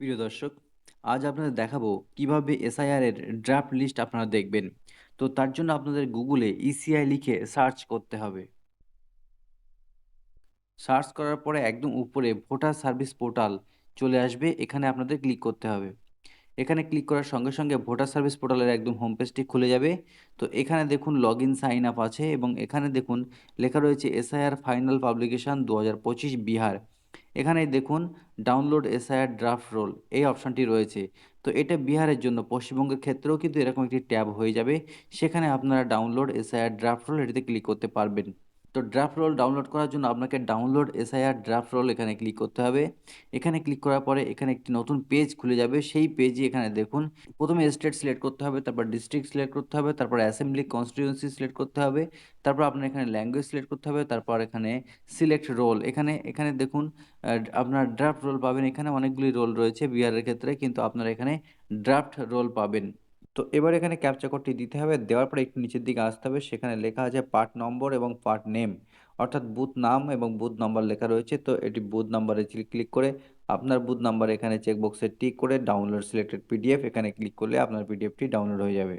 প্রিয় দর্শক, আজ আপনাদের দেখাবো কীভাবে এসআইআর এর ড্রাফট লিস্ট আপনারা দেখবেন। তো তার জন্য আপনাদের গুগলে ইসিআই লিখে সার্চ করতে হবে। সার্চ করার পরে একদম উপরে ভোটার সার্ভিস পোর্টাল চলে আসবে, এখানে আপনাদের ক্লিক করতে হবে। এখানে ক্লিক করার সঙ্গে সঙ্গে ভোটার সার্ভিস পোর্টালের একদম হোম পেজটি খুলে যাবে। তো এখানে দেখুন লগ ইন সাইন আপ আছে এবং এখানে দেখুন লেখা রয়েছে এসআইআর ফাইনাল পাবলিকেশন দু বিহার। এখানে দেখুন ডাউনলোড এসআইআর ড্রাফট রোল এই অপশানটি রয়েছে। তো এটা বিহারের জন্য, পশ্চিমবঙ্গের ক্ষেত্রেও কিন্তু এরকম একটি ট্যাব হয়ে যাবে। সেখানে আপনারা ডাউনলোড এসআইআর ড্রাফট রোল এটিতে ক্লিক করতে পারবেন। তো ড্রাফট রোল ডাউনলোড করার জন্য আপনাকে ডাউনলোড এসআইআর ড্রাফট রোল এখানে ক্লিক করতে হবে। এখানে ক্লিক করার পরে এখানে একটি নতুন পেজ খুলে যাবে। সেই পেজই এখানে দেখুন, প্রথমে স্টেট সিলেক্ট করতে হবে, তারপর ডিস্ট্রিক্ট সিলেক্ট করতে হবে, তারপর অ্যাসেম্বলি কনস্টিটিউয়েন্সি সিলেক্ট করতে হবে, তারপর আপনার এখানে ল্যাঙ্গুয়েজ সিলেক্ট করতে হবে, তারপর এখানে সিলেক্ট রোল এখানে এখানে দেখুন আপনার ড্রাফট রোল পাবেন। এখানে অনেকগুলি রোল রয়েছে বিহারের ক্ষেত্রে, কিন্তু আপনারা এখানে ড্রাফট রোল পাবেন। তো এবার এখানে ক্যাপচা কোডটি দিতে হবে। দেওয়ার পরে একটু নিচের দিকে আসতে হবে। সেখানে লেখা আছে পার্ট নম্বর এবং পার্ট নেম অর্থাৎ বুথ নাম এবং বুথ নম্বর লেখা রয়েছে। তো এটি বুথ নাম্বারে ক্লিক করে আপনার বুথ নাম্বার এখানে চেকবক্সে টিক করে ডাউনলোড সিলেক্টেড পিডিএফ এখানে ক্লিক করলে আপনার পিডিএফটি ডাউনলোড হয়ে যাবে।